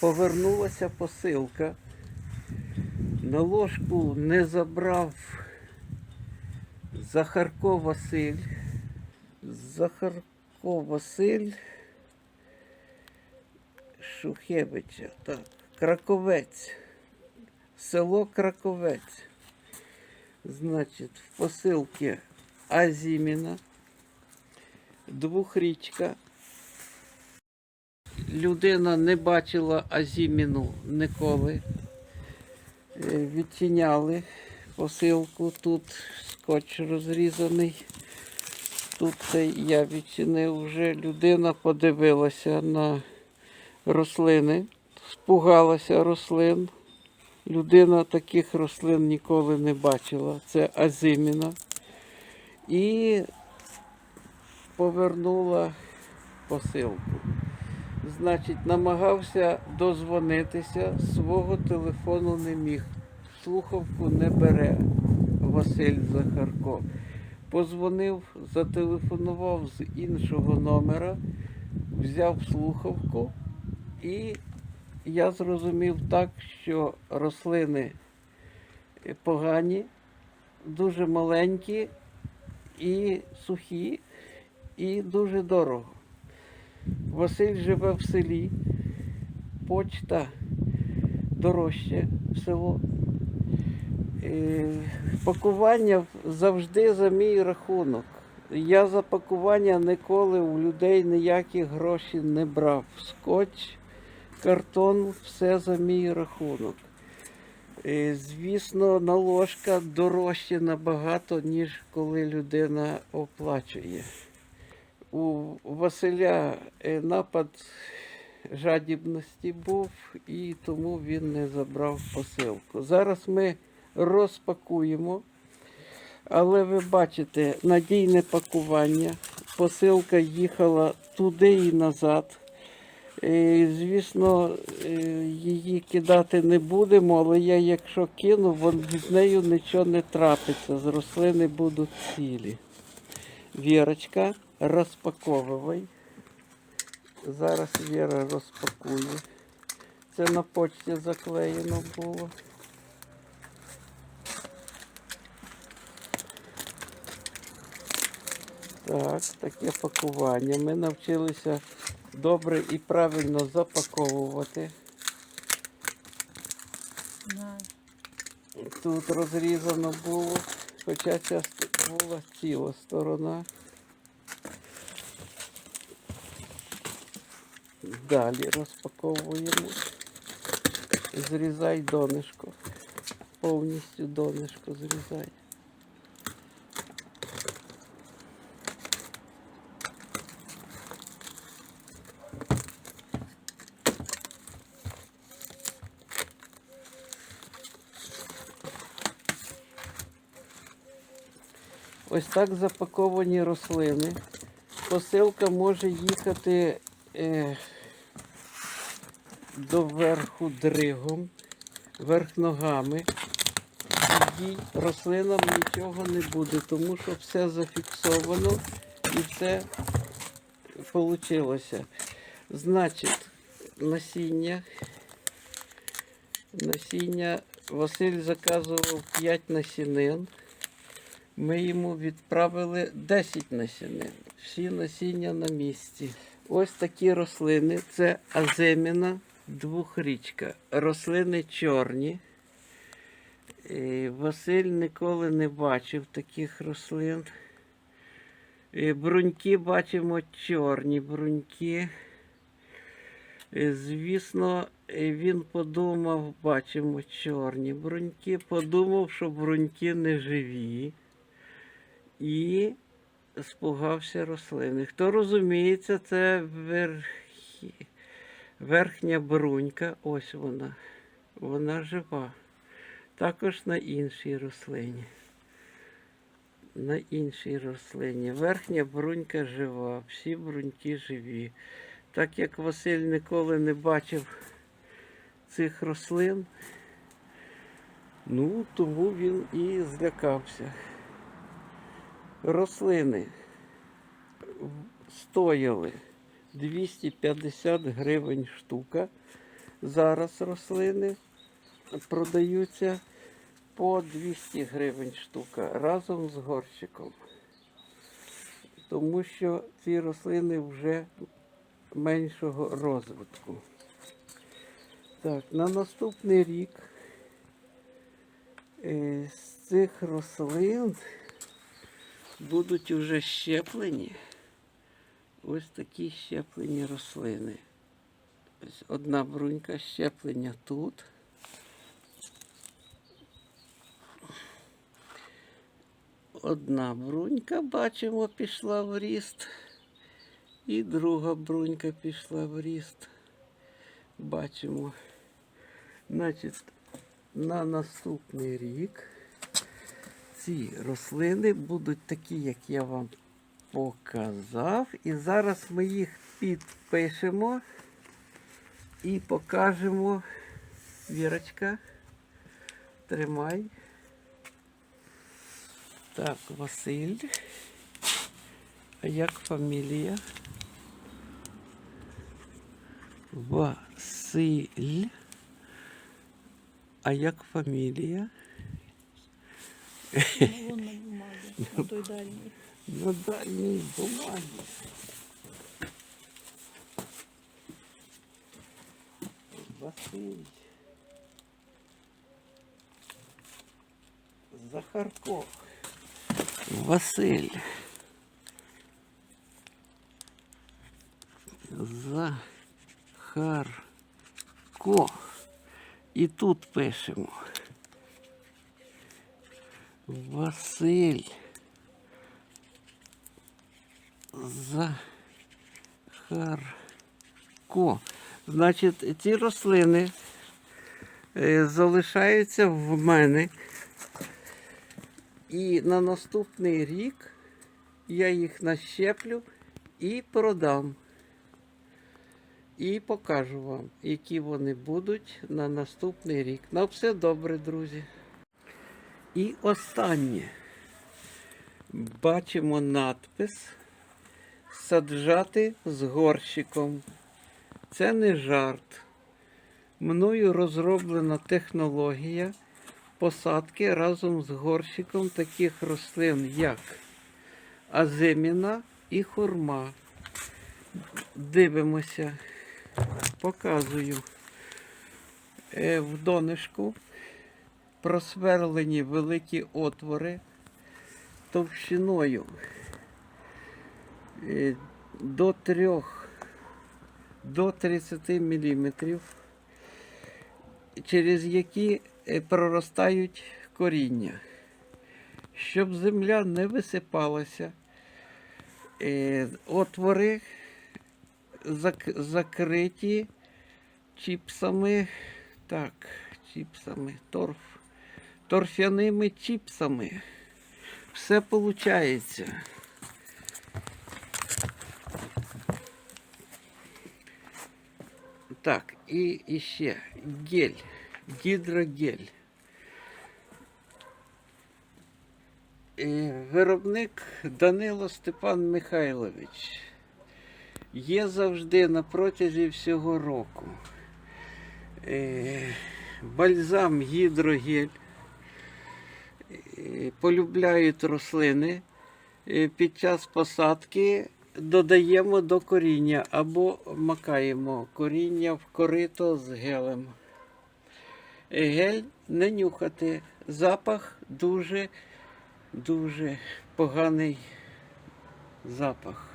повернулася посилка. На ложку не забрав Захарко Василь. Захарко Василь Шухевича. Так, Краковець. Село Краковець. Значить, в посилці Азіміна, двохрічка. Людина не бачила Азіміну ніколи. Е, Відчиняли посилку. Тут скотч розрізаний. Тут я відчинив вже. Людина подивилася на рослини, спугалася рослин. Людина таких рослин ніколи не бачила. Це азиміна. І повернула посилку. Значить, намагався дозвонитися, свого телефону не міг. Слухавку не бере Василь Захарко. Позвонив, зателефонував з іншого номера, взяв слухавку і я зрозумів так, що рослини погані, дуже маленькі і сухі, і дуже дорого. Василь живе в селі, почта дорожче в село. Е, Пакування завжди за мій рахунок. Я за пакування ніколи у людей ніякі гроші не брав. Скотч, картон, все за мій рахунок. Е, Звісно, наложка дорожче набагато, ніж коли людина оплачує. У Василя е, напад жадібності був, і тому він не забрав посилку. Зараз ми розпакуємо, але ви бачите надійне пакування. Посилка їхала туди і назад. Е, Звісно, е, її кидати не будемо, але я якщо кину, вон з нею нічого не трапиться. З рослини будуть цілі. Вірочка, розпаковувай. Зараз Віра розпакує. Це на почті заклеєно було. Так, таке пакування. Ми навчилися добре і правильно запаковувати. Тут розрізано було, хоча ця була ціла сторона. Далі розпаковуємо. Зрізай донышко. Повністю донышко зрізай. Ось так запаковані рослини. Посилка може їхати е, до верху дригом, верх ногами. Їй рослинам нічого не буде, тому що все зафіксовано і все вийшло. Значить, насіння. Насіння Василь заказував 5 насінин. Ми йому відправили 10 насінин. Всі насіння на місці. Ось такі рослини. Це аземіна двохрічка. Рослини чорні. Е, Василь ніколи не бачив таких рослин. Е, Бруньки бачимо чорні бруньки. Е, Звісно, він подумав, бачимо чорні бруньки, подумав, що бруньки не живі і спугався рослини. Хто розуміється, це верхі... верхня брунька, ось вона. Вона жива. Також на іншій рослині. На іншій рослині. Верхня брунька жива, всі бруньки живі. Так як Василь ніколи не бачив цих рослин, ну, тому він і злякався рослини стояли 250 гривень штука. Зараз рослини продаються по 200 гривень штука разом з горщиком. Тому що ці рослини вже меншого розвитку. Так, на наступний рік е, з цих рослин будуть уже щеплені ось такі щеплені рослини. Ось одна брунька щеплення тут. Одна брунька, бачимо, пішла в ріст. І друга брунька пішла в ріст. Бачимо. Значить, на наступний рік ці рослини будуть такі, як я вам показав. І зараз ми їх підпишемо і покажемо. Вірочка, тримай. Так, Василь. А як фамілія? Василь. А як фамілія? Ну, вон на бумагі, на той дальній. На дальній бумагі. Василь. Захарков. Василь. Захарко. І тут пишемо. Василь. Захарко. Значить, ці рослини е, залишаються в мене. І на наступний рік я їх нащеплю і продам. І покажу вам, які вони будуть на наступний рік. На все добре, друзі. І останнє. Бачимо надпис саджати з горщиком. Це не жарт. Мною розроблена технологія посадки разом з горщиком таких рослин, як азиміна і хурма. Дивимося, показую Е, в донишку просверлені великі отвори товщиною е, до 3 до 30 мм, через які е, проростають коріння. Щоб земля не висипалася, е, отвори зак- закриті чіпсами, так, чіпсами, торф, торфяними чіпсами. Все виходить. Так, і, і ще гель, гідрогель. Е, Виробник Данило Степан Михайлович. Є завжди на протязі всього року. Е, Бальзам гідрогель. Полюбляють рослини. Е, Під час посадки додаємо до коріння або макаємо коріння в корито з гелем. Гель не нюхати. Запах дуже, дуже поганий запах.